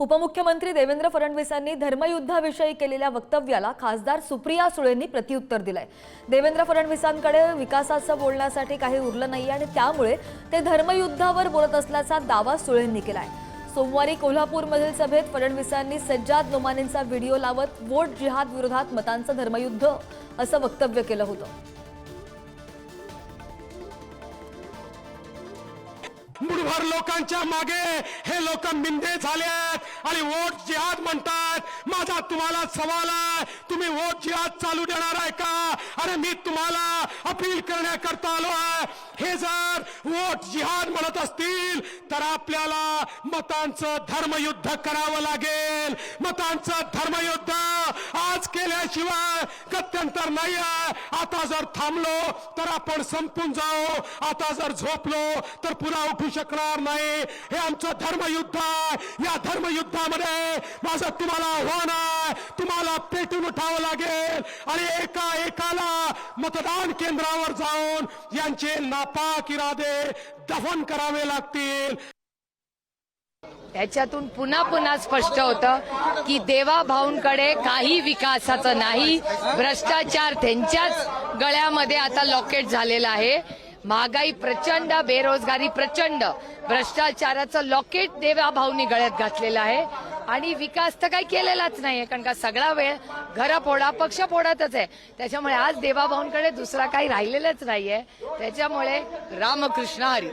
उपमुख्यमंत्री देवेंद्र फडणवीसांनी धर्मयुद्धाविषयी केलेल्या वक्तव्याला खासदार सुप्रिया सुळेंनी प्रत्युत्तर दिलंय. देवेंद्र फडणवीसांकडे विकासाचं बोलण्यासाठी काही उरलं नाही आणि त्यामुळे ते धर्मयुद्धावर बोलत असल्याचा दावा सुळेंनी केलाय. सोमवारी कोल्हापूरमधील सभेत फडणवीसांनी सज्जाद नोमानींचा व्हिडिओ लावत वोट जिहाद विरोधात मतांचं धर्मयुद्ध असं वक्तव्य केलं होतं. मुठभर लोकांच्या मागे हे लोक मिंदे झालेत आणि वोट जिहाद म्हणतात. माझा तुम्हाला सवाल आहे. तुम्ही वोट जिहाद चालू देणार आहे का? अरे मी तुम्हाला अपील करण्याकरता आलो आहे. हे जर वोट जिहाद म्हणत असतील तर आपल्याला मतांचं धर्मयुद्ध करावं लागेल. मतांचं धर्मयुद्ध आज केल्याशिवाय गत्यंतर नाही आहे आता जर थांबलो तर आपण संपून जाऊ. आता जर झोपलो तर पुन्हा उठू शकणार नाही. हे आमचं धर्मयुद्ध आहे. या धर्मयुद्धामध्ये माझं तुम्हाला आव्हान आहे. तुम्हाला पेटून उठावं लागेल. आणि एका एकाला मतदान केंद्रावर जाऊन यांचे नापाक इरादे दफन करावे लागतील. याच्यातून पुन्हा पुन्हा स्पष्ट होतं की देवाभाऊंकडे काही विकासाचं नाही. भ्रष्टाचार त्यांच्याच गळ्यामध्ये आता लॉकेट झालेला आहे. महागाई प्रचंड बेरोजगारी प्रचंड. भ्रष्टाचाराचं लॉकेट देवाभाऊनी गळ्यात घातलेलं आहे. आणि विकास तर काही केलेलाच नाहीये कारण का सगळा वेळ घर फोडा पक्ष फोडातच आहे. त्याच्यामुळे आज देवाभाऊंकडे दुसरा काही राहिलेलंच नाहीये. त्याच्यामुळे रामकृष्ण हरी.